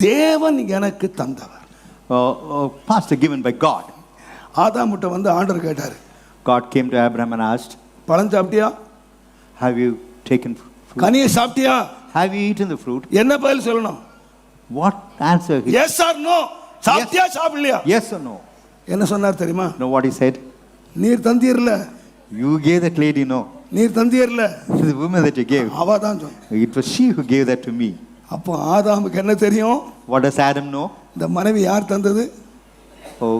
தேவன் எனக்கு தந்தவர் uh, uh, pastor given by God. ஆதாமுட்ட வந்து ஆண்டவர் கேட்டார் God came to Abraham and asked, பழம் சாப்பிட்டியா Have you taken fruit? கனியை சாப்பிட்டியா Have you eaten the fruit? என்ன பதில் சொல்லணும் What answer? He, yes or no சாப்பிட்டியா சாப்பிடலையா yes or no? என்ன சொன்னார் தெரியுமா Know what he said? நீர் தந்தீர்ல You gave that lady, no. நீர் தந்தீர்ல The woman that you gave. அவ தான் சொன்ன It was she who gave that to me. அப்போ ஆதாமுக்கு என்ன தெரியும் What does Adam know? இந்த மனைவி யார் தந்தது Oh,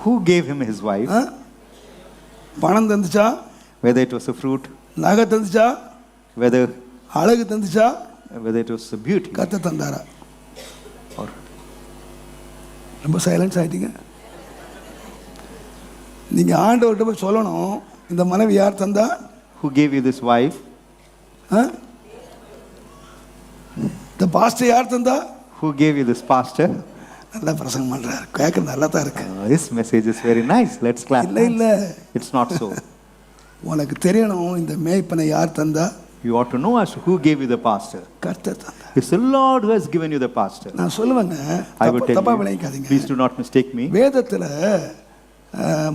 who gave him his wife? ஆ? பணம் தந்துச்சா Whether it was a fruit, நகை தந்துச்சா whether அழகு தந்துச்சா whether it was a beauty. கத்த தந்தாரா Or ரொம்ப சைலன்ஸ் ஆயிட்டீங்க நீங்க ஆண்டவர்கிட்ட போய் சொல்லணும் இந்த மனைவி யார் தந்தா who gave you this wife? ஆ? இந்த பாஸ்டர் யார் தந்தா Who gave you this pastor? நல்லா பிரசங்கம் பண்றாரு கேட்க நல்லா தான் இருக்கு Uh, this message is very nice. Let's clap. இல்ல இல்ல It's not so. உனக்கு தெரியணும் இந்த மேய்ப்பனை யார் தந்தா You ought to know as to who gave you the pastor. கர்த்தர் தந்தா It's the Lord who has given you the pastor. நான் சொல்லுவேங்க will தப்பா- tell தப்பா. விளைவிக்காதீங்க Please do not mistake me. வேதத்துல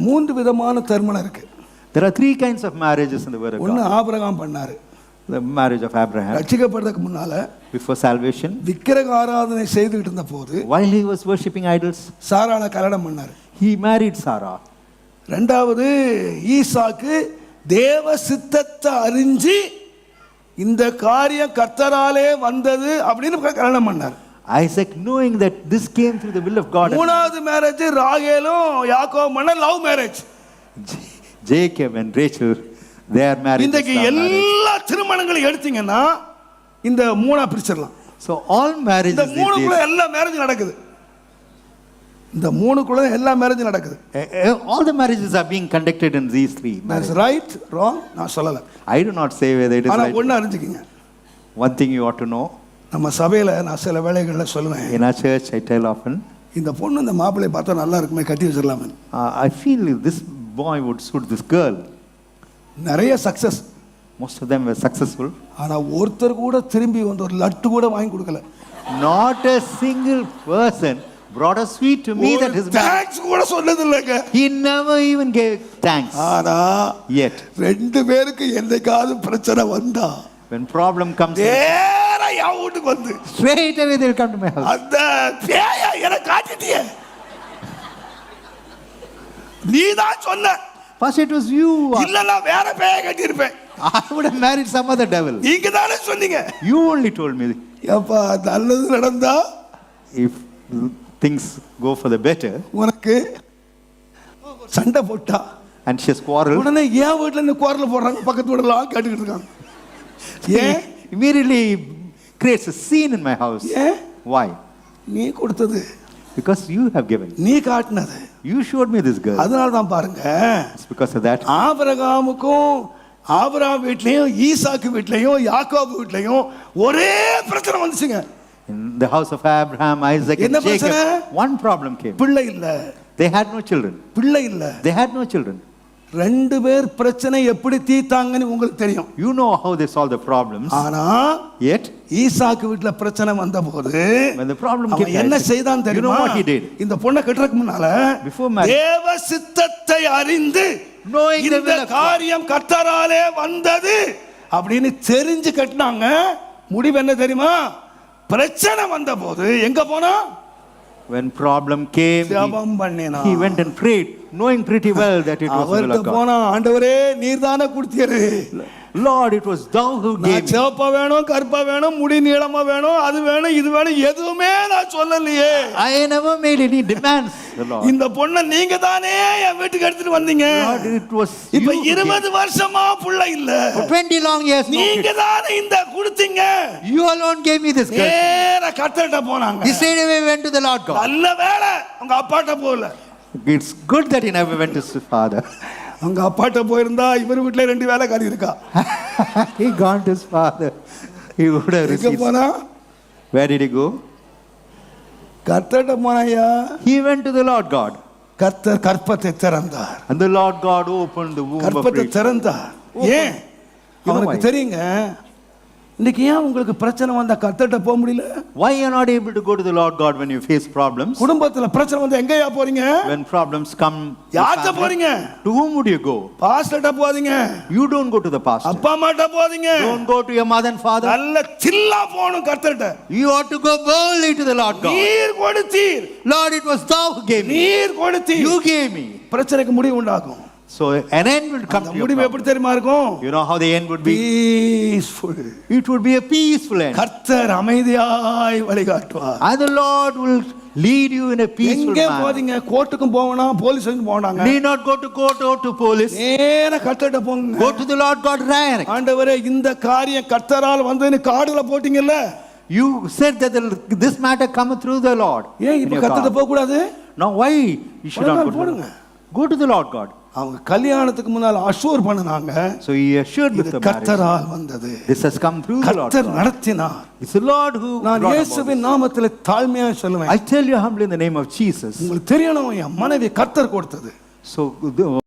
மூன்று விதமான திருமணம் இருக்கு There are three kinds of marriages in the Word of ஒன்னு. ஆபிரகாம் பண்ணாரு The marriage of Abraham ரட்சிக்கப்படுறதுக்கு முன்னால before salvation, விக்கிரக ஆராதனை செய்துகிட்டு இருந்த போது while he was worshipping idols, சாராள கல்யாணம் பண்ணாரு he married Sarah. ரெண்டாவது ஈசாக்கு தேவ சித்தத்தை அறிஞ்சு இந்த காரியம் கர்த்தராலே வந்தது அப்படின்னு கல்யாணம் பண்ணார் Isaac, knowing that this came through the will of God, மூணாவது மேரேஜ் ராகேலும் யாக்கோ பண்ண love marriage Jacob and Rachel, their marriage. இன்றைக்கு. எல்லா திருமணங்களையும் எடுத்தீங்கன்னா இந்த மூணா பிரிச்சிடலாம் So all marriages இந்த மூணுக்குள்ள எல்லா மேரேஜும் நடக்குது இந்த மூணுக்குள்ள எல்லா மேரேஜும் நடக்குது eh, eh, all the marriages are being conducted in these three. marriages. Right wrong நான் சொல்லலை I do not say whether it is ஆனா. ஒண்ணு அறிஞ்சுக்கிங்க One thing you ought to know நம்ம சபையில நான் சில வேலைகளில் சொல்லுவேன் in our church, I tell often, இந்த பொண்ணு இந்த மாப்பிள்ளையை பார்த்தா நல்லா இருக்குமே கட்டி வச்சிடலாமே uh, I feel this boy would suit this girl. நிறைய success Most of them were successful. ஆனா ஒருத்தர் கூட திரும்பி வந்து ஒரு லட்டு கூட வாங்கி கொடுக்கல Not a single person brought a sweet to me that his. Thanks கூட சொன்னது இல்லைங்க He never even gave thanks. ஆனா Yet, ரெண்டு பேருக்கு என்னைக்காவது பிரச்சனை வந்தா when problem comes, நேரா என் வீட்டுக்கு வந்து straight away they'll come to my house. அந்த பேய எனக்கு காட்டிட்டிய நீ தான் சொன்ன First, it was you. இல்ல நான் வேற பேய கட்டியிருப்பேன் I would have married some other devil. நீங்க தானே சொன்னீங்க You only told me ஏப்பா நல்லது நடந்தா if things go for the better உனக்கு சண்டை போட்டா and she has quarreled, உடனே ஏன் வீட்டுல இருந்து குரல் போடுறாங்க பக்கத்து வீடெல்லாம் கேட்டுக்கிட்டு இருக்காங்க ஏன் immediately creates a scene in my house. ஏன் Why? நீ கொடுத்தது Because you have given. நீ காட்டினது You showed me this girl. அதனால தான் பாருங்க It's because of that. ஆபிரகாமுக்கும் ஆபிரகாம் வீட்லயும் ஈசாக்கு வீட்லயும் யாக்கோபு வீட்லயும் ஒரே பிரச்சனை வந்துச்சுங்க In the house of Abraham, Isaac, and? Jacob, one problem came. பிள்ளை இல்ல They had no children. பிள்ளை இல்ல They had no children. ரெண்டு பேர் பிரச்சனை எப்படி தீர்த்தாங்கன்னு உங்களுக்கு தெரியும் You know how they solved the problems. ஆனா Yet, ஈசாக்கு வீட்ல பிரச்சனை வந்த போது என்ன செய்தான் தெரியுமா? இந்த பொண்ணை கட்டுறதுக்கு முன்னால. தேவ சித்தத்தை அறிந்து இந்த. காரியம் கர்த்தராலே வந்தது அப்படின்னு தெரிஞ்சு கட்டினாங்க முடிவு என்ன தெரியுமா பிரச்சனை வந்த போது எங்க போனா When problem came, he, ஜெபம் பண்ணினா he went and prayed, knowing pretty well that it was God. போனா ஆண்டவரே நீர் தானே கொடுத்தீரு Lord, it was thou who gave நான் me. சிவப்பா வேணும் கருப்பா வேணும் முடி நீளமா வேணும் அது வேணும் இது வேணும் எதுவுமே நான் சொல்லலையே I never made any demands, the Lord. இந்த பொண்ணை நீங்க தானே என் வீட்டுக்கு எடுத்துட்டு வந்தீங்க Lord, it was இப்ப you who gave. இருபது வருஷமா புள்ள இல்ல For 20 long years, no நீங்க. தானே இந்த கொடுத்தீங்க You alone gave me this girl. நேர கத்தட்ட போனாங்க straight away went to the Lord God. நல்ல வேலை உங்க அப்பாட்ட போகல It's good that he never went to his உங்க அப்பாட்ட போயிருந்தா இவர் வீட்டுல ரெண்டு வேலைக்காரி இருக்கா to his father. He would have எங்க received. போனா Where did he go? கத்தட்ட போனாயா He went to the Lord God. கர்த்தர் கற்பத்தை திறந்தார் Lord God opened the womb of கற்பத்தை. திறந்தார் ஏன் அவனுக்கு? தெரியுங்க இன்னைக்கு ஏன் உங்களுக்கு பிரச்சனை வந்தா கர்த்தர்ட்ட போக முடியல Why you are not able to go to the Lord God when you face problems? குடும்பத்துல பிரச்சனை வந்தா எங்கயா போறீங்க When problems come, family, போறீங்க to whom would you go? பாஸ்டர்ட்ட போதீங்க You don't go to the pastor. அப்பா அம்மாட்ட போதீங்க Don't go to your mother and father. நல்ல சில்லா போகணும் கர்த்தர்ட்ட You ought to go boldly to the Lord God. நீர் கொடுத்தீர் Lord, it was thou who gave me. நீர் கொடுத்தீர் You gave me. பிரச்சனைக்கு முடிவு உண்டாகும் So an end will come முடிவு. எப்படி தெரியுமா இருக்கும் You know how the end would be? Peaceful It would be a peaceful end. கர்த்தர் அமைதியாய் வழிகாட்டுவார் And the Lord will lead you in a peaceful எங்கே manner. போதீங்க கோர்ட்டுக்கும் போகணும் போலீஸுக்கும் போனாங்க Need not go to court or to police. நேர கர்த்தர்ட்ட போங்க Go to the Lord God direct. ஆண்டவரே இந்த காரியம் கர்த்தரால் வந்ததுன்னு காடுல போட்டீங்கல்ல You said that the, this matter come through the Lord. ஏன் இப்ப கர்த்தர்ட்ட. போக கூடாது Now why you should not go? Go to the Lord God. அவங்க கல்யாணத்துக்கு முன்னால் அஷூர் பண்ணுனாங்க So he assured with the. கர்த்தரால் வந்தது This has come through. கர்த்தர் நடத்தினார் It's the Lord who நான் இயேசுவின் நாமத்தில் தாழ்மையா சொல்லுவேன் I tell you humbly in the name of Jesus. உங்களுக்கு தெரியணும் என் மனைவி கர்த்தர் கொடுத்தது So the-